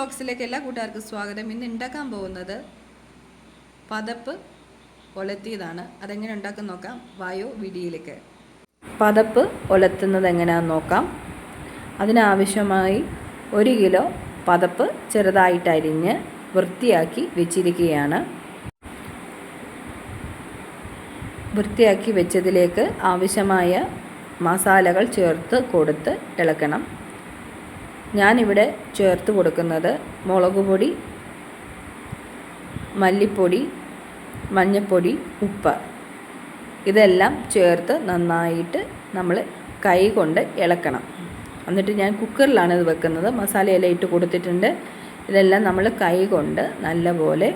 ബ്ലോഗ്സിലേക്ക് എല്ലാ കൂട്ടുകാർക്കും സ്വാഗതം. ഇന്ന് ഉണ്ടാക്കാൻ പോകുന്നത് പതപ്പ് ഒലത്തിയതാണ്. അതെങ്ങനെ ഉണ്ടാക്കാൻ നോക്കാം? വായോ വിടിയിലേക്ക് പതപ്പ് ഒലത്തുന്നത് എങ്ങനെയാണെന്ന് നോക്കാം. അതിനാവശ്യമായി ഒരു കിലോ പതപ്പ് ചെറുതായിട്ട് അരിഞ്ഞ് വൃത്തിയാക്കി വെച്ചിരിക്കുകയാണ്. വൃത്തിയാക്കി വെച്ചതിലേക്ക് ആവശ്യമായ മസാലകൾ ചേർത്ത് കൊടുത്ത് ഇളക്കണം. ഞാനിവിടെ ചേർത്ത് കൊടുക്കുന്നത് മുളക് പൊടി മല്ലിപ്പൊടി മഞ്ഞൾപ്പൊടി ഉപ്പ്. ഇതെല്ലാം ചേർത്ത് നന്നായിട്ട് നമ്മൾ കൈ കൊണ്ട് ഇളക്കണം. എന്നിട്ട് ഞാൻ കുക്കറിലാണ് ഇത് വെക്കുന്നത്. മസാലയെല്ലാം ഇട്ട് കൊടുത്തിട്ടുണ്ട്. ഇതെല്ലാം നമ്മൾ കൈ കൊണ്ട് നല്ലപോലെ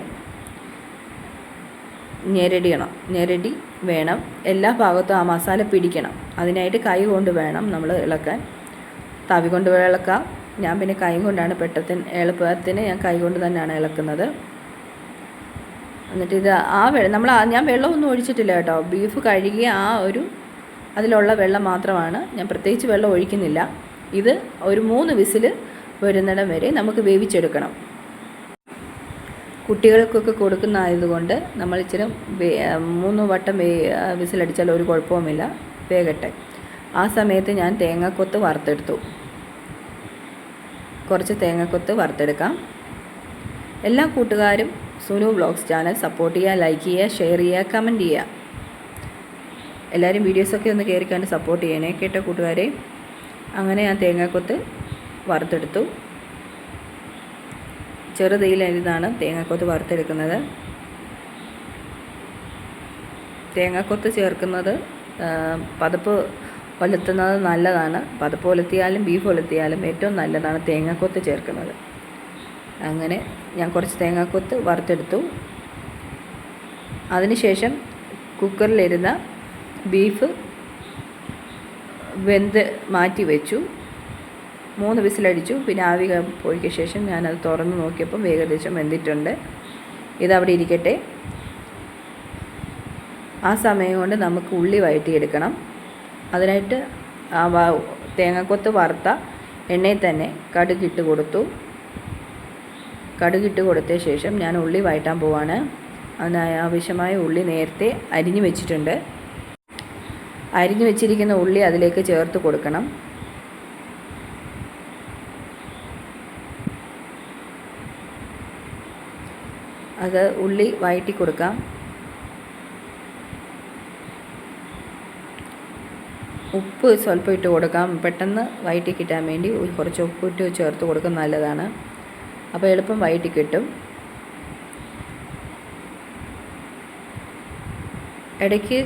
ഞെരടിയണം. ഞെരടി വേണം. എല്ലാ ഭാഗത്തും ആ മസാല പിടിക്കണം. അതിനായിട്ട് കൈ കൊണ്ട് വേണം നമ്മൾ ഇളക്കാൻ. തവി കൊണ്ട് ഇളക്കാം. ഞാൻ പിന്നെ കൈ കൊണ്ടാണ് പെട്ടത്തിന് എളുപ്പത്തിന് ഞാൻ കൈ കൊണ്ട് തന്നെയാണ് ഇളക്കുന്നത്. എന്നിട്ട് ഇത് ആ വെള്ളം നമ്മൾ ഞാൻ വെള്ളമൊന്നും ഒഴിച്ചിട്ടില്ല കേട്ടോ. ബീഫ് കഴുകിയ ആ ഒരു അതിലുള്ള വെള്ളം മാത്രമാണ്. ഞാൻ പ്രത്യേകിച്ച് വെള്ളം ഒഴിക്കുന്നില്ല. ഇത് ഒരു മൂന്ന് വിസിൽ വരുന്നിടം വരെ നമുക്ക് വേവിച്ചെടുക്കണം. കുട്ടികൾക്കൊക്കെ കൊടുക്കുന്ന ആയതുകൊണ്ട് നമ്മൾ ഇച്ചിരി മൂന്ന് വട്ടം വേ വിസിലടിച്ചാൽ ഒരു കുഴപ്പവുമില്ല. വേഗട്ടെ. ആ സമയത്ത് ഞാൻ തേങ്ങാക്കൊത്ത് വറുത്തെടുത്തു. കുറച്ച് തേങ്ങക്കൊത്ത് വറുത്തെടുക്കാം. എല്ലാ കൂട്ടുകാരും സുനു ബ്ലോഗ്സ് ചാനൽ സപ്പോർട്ട് ചെയ്യുക ലൈക്ക് ചെയ്യുക ഷെയർ ചെയ്യുക കമന്റ് ചെയ്യുക. എല്ലാവരും വീഡിയോസൊക്കെ ഒന്ന് കയറി കണ്ട് സപ്പോർട്ട് ചെയ്യണേ കേട്ട കൂട്ടുകാരെ. അങ്ങനെ ഞാൻ തേങ്ങക്കൊത്ത് വറുത്തെടുത്തു. ചെറുതീയിലരിതാണ് തേങ്ങക്കൊത്ത് വറുത്തെടുക്കുന്നത്. തേങ്ങക്കൊത്ത് ചേർക്കുന്നത് പതപ്പ് ഒലത്തുന്നത് നല്ലതാണ്. പതപ്പ് ഒലത്തിയാലും ബീഫ് ഒലത്തിയാലും ഏറ്റവും നല്ലതാണ് തേങ്ങാക്കൊത്ത് ചേർക്കുന്നത്. അങ്ങനെ ഞാൻ കുറച്ച് തേങ്ങാക്കൊത്ത് വറുത്തെടുത്തു. അതിനുശേഷം കുക്കറിലിരുന്ന ബീഫ് വെന്ത് മാറ്റി വെച്ചു മൂന്ന് വിസിലടിച്ചു. പിന്നെ ആവി പോയിക്ക് ശേഷം ഞാനത് തുറന്ന് നോക്കിയപ്പം ഏകദേശം വെന്തിട്ടുണ്ട്. ഇതവിടെ ഇരിക്കട്ടെ. ആ സമയം കൊണ്ട് നമുക്ക് ഉള്ളി വഴറ്റിയെടുക്കണം. അതിനായിട്ട് തേങ്ങാക്കൊത്ത് വറുത്ത എണ്ണയിൽ തന്നെ കടുകിട്ട് കൊടുത്തു. കടുകിട്ട് കൊടുത്ത ശേഷം ഞാൻ ഉള്ളി വഴറ്റാൻ പോവാണ്. അതിനായി ആവശ്യമായ ഉള്ളി നേരത്തെ അരിഞ്ഞു വെച്ചിട്ടുണ്ട്. അരിഞ്ഞു വെച്ചിരിക്കുന്ന ഉള്ളി അതിലേക്ക് ചേർത്ത് കൊടുക്കണം. അത് ഉള്ളി വഴറ്റി കൊടുക്കാം. ഉപ്പ് സ്വല്പം ഇട്ട് കൊടുക്കാം. പെട്ടെന്ന് വയറ്റി കിട്ടാൻ വേണ്ടി കുറച്ച് ഉപ്പ് ഇട്ട് ചേർത്ത് കൊടുക്കുന്നത് നല്ലതാണ്. അപ്പോൾ എളുപ്പം വയറ്റി കിട്ടും. ഇടയ്ക്ക്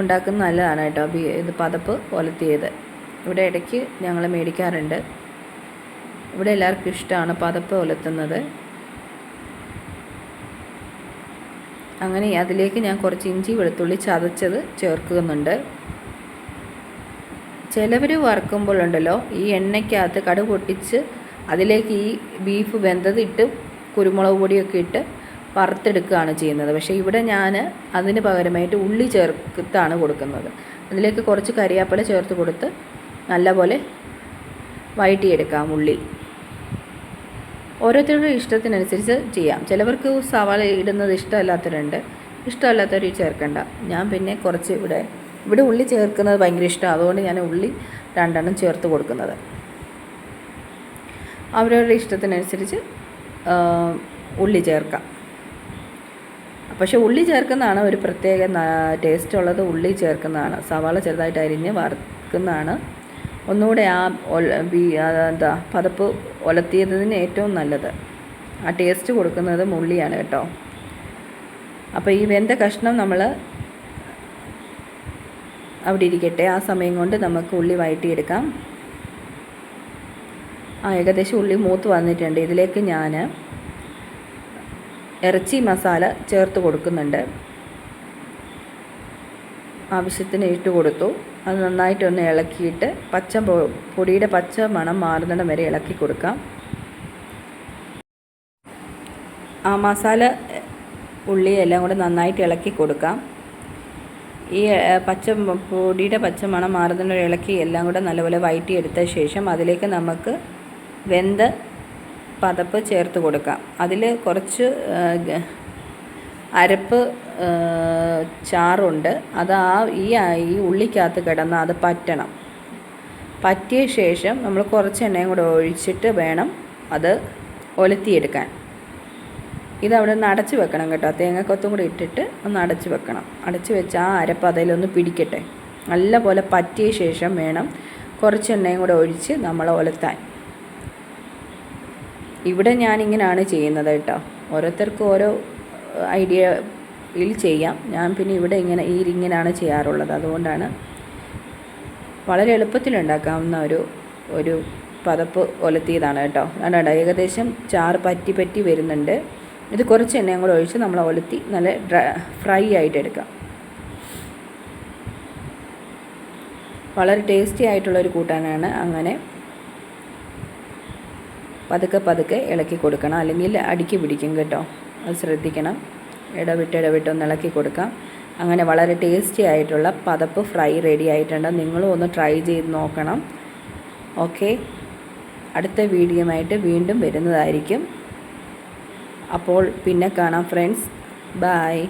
ഉണ്ടാക്കുന്ന നല്ലതാണ് കേട്ടോ. ഇത് പതപ്പ് ഒലത്തിയത് ഇവിടെ ഇടയ്ക്ക് ഞങ്ങൾ മേടിക്കാറുണ്ട്. ഇവിടെ എല്ലാവർക്കും ഇഷ്ടമാണ് പതപ്പ് ഒലത്തുന്നത്. അങ്ങനെ അതിലേക്ക് ഞാൻ കുറച്ച് ഇഞ്ചി വെളുത്തുള്ളി ചതച്ചത് ചേർക്കുന്നുണ്ട്. ചിലവർ വറുക്കുമ്പോഴുണ്ടല്ലോ ഈ എണ്ണയ്ക്കകത്ത് കടു പൊട്ടിച്ച് അതിലേക്ക് ഈ ബീഫ് വെന്തതിട്ട് കുരുമുളക് പൊടിയൊക്കെ ഇട്ട് വറുത്തെടുക്കുകയാണ് ചെയ്യുന്നത്. പക്ഷേ ഇവിടെ ഞാൻ അതിന് പകരമായിട്ട് ഉള്ളി ചേർത്താണ് കൊടുക്കുന്നത്. അതിലേക്ക് കുറച്ച് കരിയാപ്പില ചേർത്ത് കൊടുത്ത് നല്ലപോലെ വഴറ്റിയെടുക്കാം ഉള്ളി. ഓരോരുത്തരുടെ ഇഷ്ടത്തിനനുസരിച്ച് ചെയ്യാം. ചിലവർക്ക് സവാള ഇടുന്നത് ഇഷ്ടമല്ലാത്തവരുണ്ട്. ഇഷ്ടമല്ലാത്തവർ ചേർക്കണ്ട. ഞാൻ പിന്നെ കുറച്ച് ഇവിടെ ഇവിടെ ഉള്ളി ചേർക്കുന്നത് ഭയങ്കര ഇഷ്ടമാണ്. അതുകൊണ്ട് ഞാൻ ഉള്ളി രണ്ടെണ്ണം ചേർത്ത് കൊടുക്കുന്നത്. അവരവരുടെ ഇഷ്ടത്തിനനുസരിച്ച് ഉള്ളി ചേർക്കാം. പക്ഷേ ഉള്ളി ചേർക്കുന്നതാണ് ഒരു പ്രത്യേക ടേസ്റ്റ് ഉള്ളത്. ഉള്ളി ചേർക്കുന്നതാണ്. സവാള ചെറുതായിട്ട് അരിഞ്ഞ് വറുക്കുന്നതാണ്. ഒന്നുകൂടെ ആ എന്താ പതപ്പ് ഒലത്തിയതിന് ഏറ്റവും നല്ലത്. ആ ടേസ്റ്റ് കൊടുക്കുന്നതും ഉള്ളിയാണ് കേട്ടോ. അപ്പോൾ ഈ വെന്ത കഷ്ണം നമ്മൾ അവിടെ ഇരിക്കട്ടെ. ആ സമയം കൊണ്ട് നമുക്ക് ഉള്ളി വഴറ്റിയെടുക്കാം. ആ ഏകദേശം ഉള്ളി മൂത്ത് വന്നിട്ടുണ്ട്. ഇതിലേക്ക് ഞാൻ ഇറച്ചി മസാല ചേർത്ത് കൊടുക്കുന്നുണ്ട്. ആവശ്യത്തിന് ഇട്ട് കൊടുത്തു. അത് നന്നായിട്ടൊന്ന് ഇളക്കിയിട്ട് പച്ച പൊടിയുടെ പച്ച മണം മാറുന്നിടം വരെ ഇളക്കി കൊടുക്കാം. ആ മസാല ഉള്ളി എല്ലാം കൂടെ നന്നായിട്ട് ഇളക്കി കൊടുക്കാം. ഈ പച്ച പൊടിയുടെ പച്ച മണം മാറുന്നതിന് ഇളക്കി എല്ലാം കൂടെ നല്ലപോലെ വയറ്റി എടുത്ത ശേഷം അതിലേക്ക് നമുക്ക് വെന്ത് പതപ്പ് ചേർത്ത് കൊടുക്കാം. അതിൽ കുറച്ച് അരപ്പ് ചാറുണ്ട്. അത് ആ ഈ ഈ ഉള്ളിക്കകത്ത് കിടന്ന് അത് പറ്റണം. പറ്റിയ ശേഷം നമ്മൾ കുറച്ച് എണ്ണയും കൂടെ ഒഴിച്ചിട്ട് വേണം അത് ഒലത്തിയെടുക്കാൻ. ഇതവിടെ നിന്ന് അടച്ച് വെക്കണം കേട്ടോ. തേങ്ങക്കൊത്തും കൂടി ഇട്ടിട്ട് ഒന്ന് അടച്ച് വെക്കണം. അടച്ച് വെച്ച് ആ അരപ്പ് അതിലൊന്ന് പിടിക്കട്ടെ. നല്ല പോലെ പറ്റിയ ശേഷം വേണം കുറച്ച് എണ്ണയും കൂടെ ഒഴിച്ച് നമ്മൾ ഒലത്താൻ. ഇവിടെ ഞാനിങ്ങനെയാണ് ചെയ്യുന്നത് കേട്ടോ. ഓരോരുത്തർക്കും ഓരോ ഐഡിയയിൽ ചെയ്യാം. ഞാൻ പിന്നെ ഇവിടെ ഇങ്ങനെ ഈ ഇങ്ങനെയാണ് ചെയ്യാറുള്ളത്. അതുകൊണ്ടാണ് വളരെ എളുപ്പത്തിൽ ഉണ്ടാക്കാവുന്ന ഒരു ഒരു പതപ്പ് ഒലത്തിയതാണ് കേട്ടോ. അതാണ് ഏകദേശം ചാറ് പറ്റി പറ്റി വരുന്നുണ്ട്. ഇത് കുറച്ച് എണ്ണയും കൂടെ ഒഴിച്ച് നമ്മൾ ഒലത്തി നല്ല ഫ്രൈ ആയിട്ട് എടുക്കാം. വളരെ ടേസ്റ്റി ആയിട്ടുള്ളൊരു കൂട്ടാനാണ് അങ്ങനെ പതുക്കെ പതുക്കെ ഇളക്കി കൊടുക്കണം. അല്ലെങ്കിൽ അടുക്കി പിടിക്കും കേട്ടോ. അത് ശ്രദ്ധിക്കണം. ഇടവിട്ട് ഇടവിട്ടൊന്ന് ഇളക്കി കൊടുക്കാം. അങ്ങനെ വളരെ ടേസ്റ്റി ആയിട്ടുള്ള പതപ്പ് ഫ്രൈ റെഡി ആയിട്ടുണ്ട്. നിങ്ങളും ഒന്ന് ട്രൈ ചെയ്ത് നോക്കണം. ഓക്കെ. അടുത്ത വീഡിയോയുമായിട്ട് വീണ്ടും വരുന്നതായിരിക്കും. അപ്പോൾ പിന്നെ കാണാം ഫ്രണ്ട്സ് ബായ്